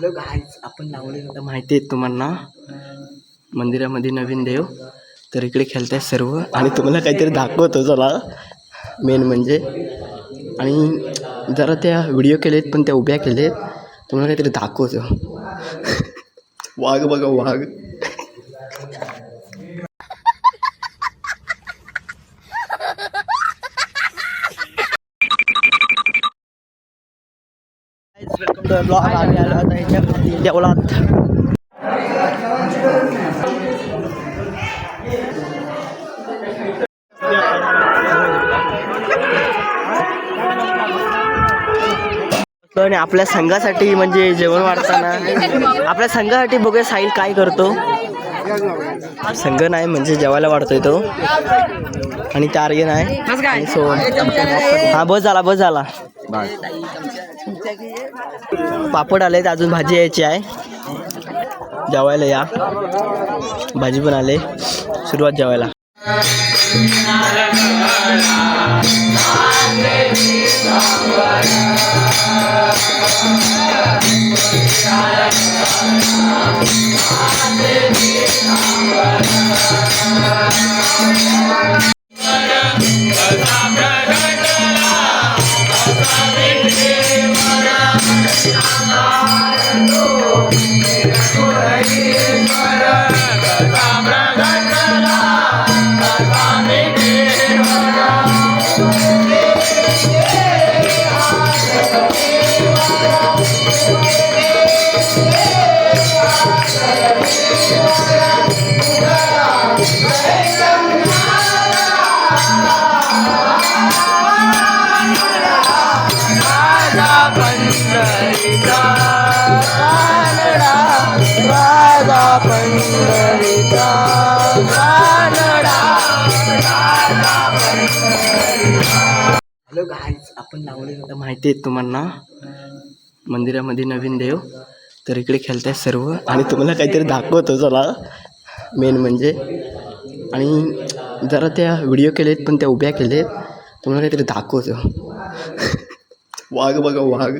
Hello guys आपण लावले आता माहिती आहे तुम्हाला? मंदिरामध्ये नवीन देव. तर इकडे खेळताय सर्व. आणि तुम्हाला काहीतरी दाखवतो चला. मेन म्हणजे. आणि जरा त्या व्हिडिओ केलेत पण त्या उभ्या केलेत. तुम्हाला काहीतरी दाखवतो. वाघ बघा वाघ. ब्लॉग आम्ही आलो आता आणि आपल्या संघासाठी म्हणजे जेवण वाढताना. आपल्या संघासाठी बघूया साहिल काय करतो. संघ नाही म्हणजे जेवायला वाढतोय तो. आणि टार्गेट आहे सोन हा बस झाला बस झाला. पापड आलेत अजून भाजी यायची आहे. जेवायला या. भाजी पण आले. सुरुवात जेवायला. मेरा को रही हॅलो गाईज आपण लावले आता माहिती आहे तुम्हाला. मंदिरामध्ये नवीन देव तर इकडे खेळताय सर्व. आणि तुम्हाला काहीतरी दाखवतो चला. मेन म्हणजे. आणि जरा त्या व्हिडिओ केलेत पण त्या उभ्या केलेत. तुम्हाला काहीतरी दाखवतो. वाघ बघा वाघ.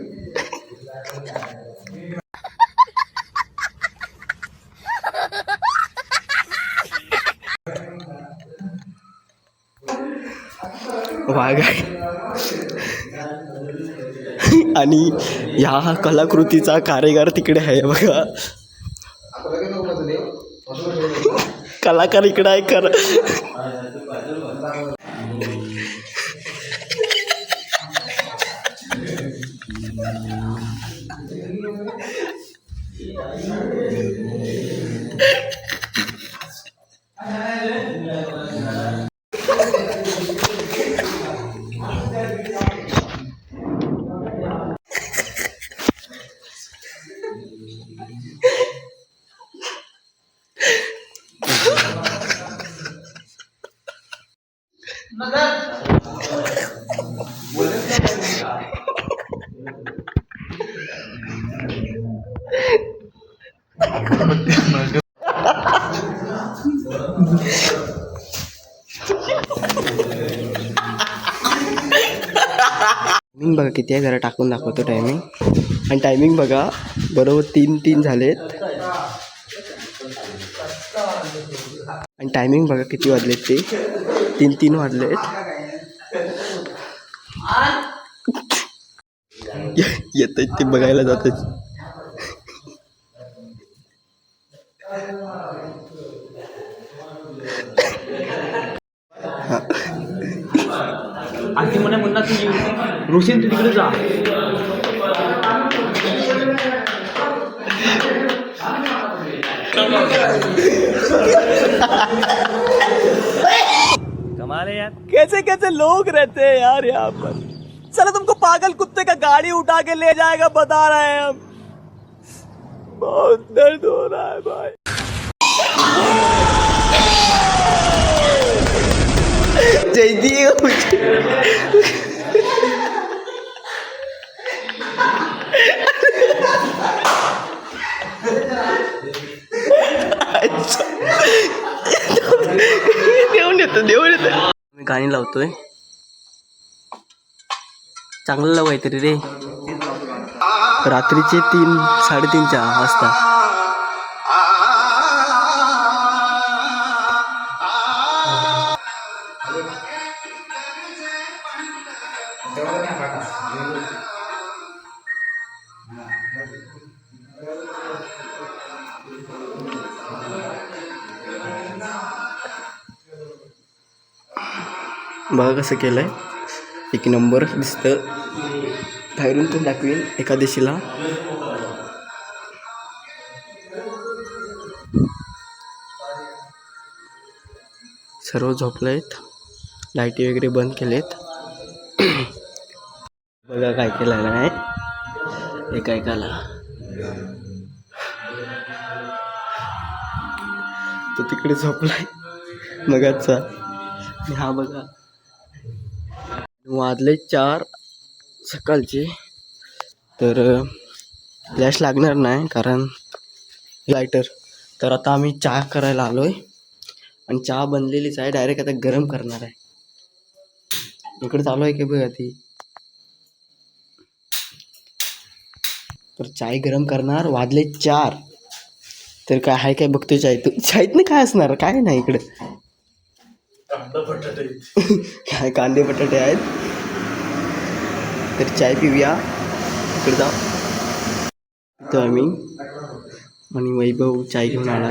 वाघ आहे. आणि ह्या कलाकृतीचा कारेगार तिकडे आहे बघा. कलाकार इकडे आहे कर टायमिंग बघा किती आहे जरा टाकून दाखवतो टायमिंग आणि टायमिंग बघा बरोबर तीन तीन झालेत. आणि टायमिंग बघा किती वाजलेत ते. तीन तीन वाजलेत येत ते बघायला जातात आणि ती म्हणे मुन्ना तू ऋषीन तू तिकडे जा. कमाल है यार। कैसे कैसे लोग रहते हैं यार यहाँ पर। चलो तुमको पागल कुत्ते का गाड़ी उठा के ले जाएगा, बता रहे हैं हम। बहुत दर्द हो रहा है भाई। जयदी येतो देऊन मी गाणी लावतोय. चांगलं लावाय तरी रे. रात्रीचे तीन साडेतीनच्या वाजता. बघा कसं केलं आहे एक नंबर दिसतं. बाहेरून पण दाखवीन एका दिशेला. सर्व आहेत लाईटी वगैरे बंद केलेत. बघा काय केलं नाही एका एकाला तो तिकडे झोपलाय. मगाचा. हा बघा. वाजले चार सकाळचे. तर फ्लॅश लागणार नाही कारण लायटर तर आता आम्ही चहा करायला आलो आहे आणि चहा बनलेलीच आहे. डायरेक्ट आता गरम करणार आहे. इकडे चालू आहे की बघा ती तर चाय गरम करणार. वाजले चार. तर काय आहे काय बघतो चाय? तू चायत ना काय असणार? काय नाही इकडे. काय कांदे बटाटे आहेत. तर चाय पिऊया. इकडे जा. तर आम्ही. आणि वैभव चाय घेऊन आला.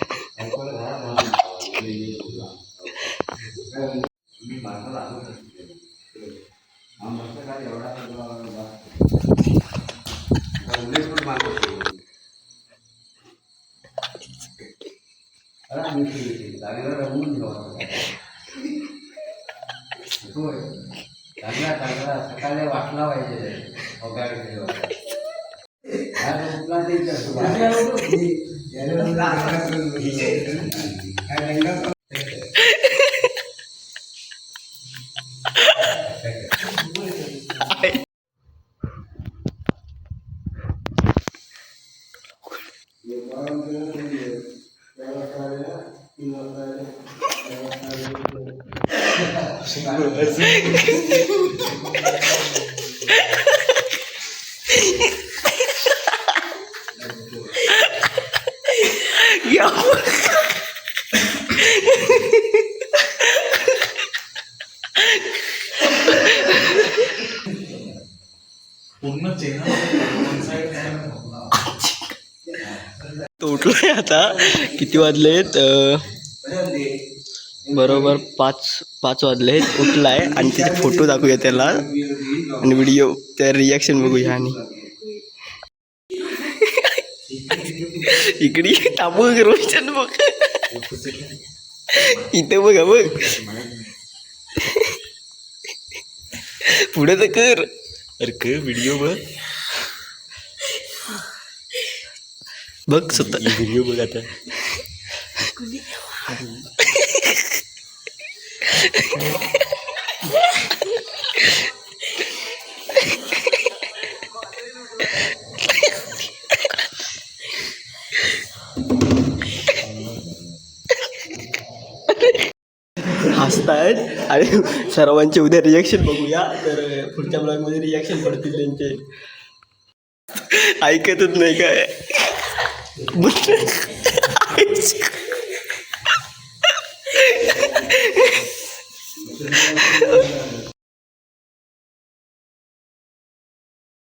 चांगला चांगला सकाळी वाटला पाहिजे. पगार तो उठलोय आता. किती वाजलेत? बरोबर पाच पाच वाजलेत. उठलाय आणि त्याचे फोटो दाखवूया त्याला आणि व्हिडिओ त्या रिॲक्शन बघूया आणि. इकडे ताबू रोशन बघ. इथे बघा बघ. पुढे तर कर. अरे कर व्हिडिओ बघ. बघ स्वतः व्हिडिओ बघ आता हसतायत आणि सर्वांचे उद्या रिॲक्शन बघूया. तर पुढच्या ब्लॉगमध्ये रिॲक्शन पडतील त्यांचे. ऐकतच नाही काय? 무슨 아이씨.